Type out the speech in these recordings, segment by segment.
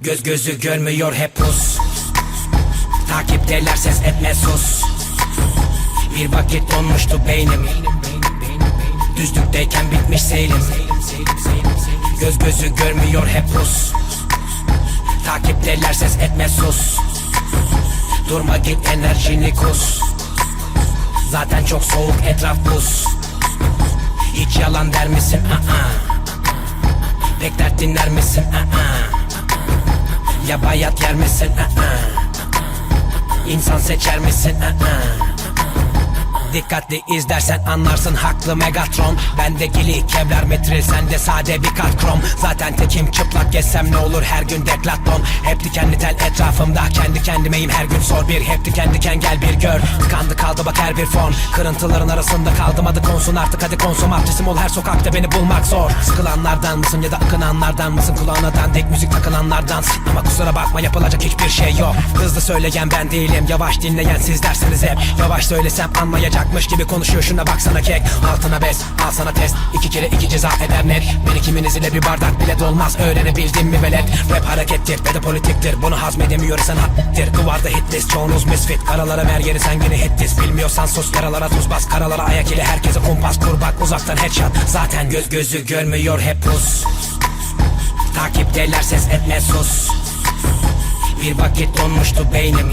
Göz gözü görmüyor hep pus. Takipteler ses etme sus. Bir vakit donmuştu beynim. Düzlükteyken bitmiş seyrim Göz gözü görmüyor hep pus Takipteler ses etme sus Durma git enerjini kus Zaten çok soğuk etraf buz Hiç yalan der misin? Aa. Pek dert dinler misin? Aa. Ya bayat yer misin? Aa. İnsan seçer misin? Aa. Dikkatli izlersen anlarsın haklı Megatron. Bende gili kevlar metril sende sade bir kart krom Zaten tekim çıplak gezsem ne olur her gün deklaton Hep dikenli tel etrafımda kendi kendimeyim her gün sor bir. Hep diken diken gel bir gör. Tıkandı kaldı bak her bir fon Kırıntıların arasında kaldım adı konsun artık hadi konsum. Adresim ol her sokakta beni bulmak zor. Sıkılanlardan mısın ya da akınanlardan mısın? Kulağına dandik müzik takılanlardan. Ama kusura bakma yapılacak hiçbir şey yok. Hızlı söyleyen ben değilim yavaş dinleyen siz dersiniz hep. Yavaş söylesem anlayacakmış gibi konuşuyor. Şuna baksana kek. Altına bez al sana test. İki kere iki ceza eder net. Beni kiminiz ile bir bardak bile dolmaz. Öğrenebildin mi velet? Rap harekettir ve de politiktir. Bunu hazmedemiyorsan haddir Duvarda hit list çoğunuz misfit. Karalara mer yeri sen yine hit list Bilmiyorsan sus yaralara tuz bas. Karalara ayak ile herkese kumpas kur bak. Uzaktan headshot. Zaten göz gözü görmüyor hep pus. Takipteler ses etme sus. Bir vakit donmuştu beynim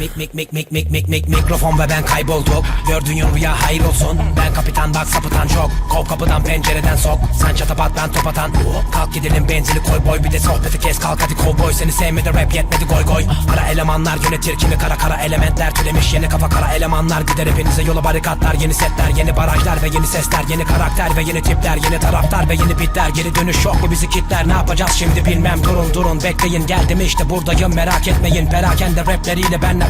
Mik mik mik mik mik mik mik mikrofon ve ben kaybolduk Gördüğün rüya hayır olsun. Ben kapitan bak sapıtan çok. Kov kapıdan pencereden sok. Sen çatapat ben top atan. Kalk gidelim benzini koy boy. Bir de sohbeti kes kalk hadi kovboy. Seni sevmedi rap yetmedi goy goy. Ara elemanlar yönetir kimi kara kara elementler Türemiş. Yeni kafa kara elemanlar Gider hepinize yola barikatlar. Yeni setler yeni barajlar ve yeni sesler. Yeni karakter ve yeni tipler Yeni taraftar ve yeni bitler. Geri dönüş yok mu bizi kitler? Ne yapacağız şimdi bilmem. Durun durun bekleyin. Geldim işte buradayım. Merak etmeyin. Perakende rapleriyle benle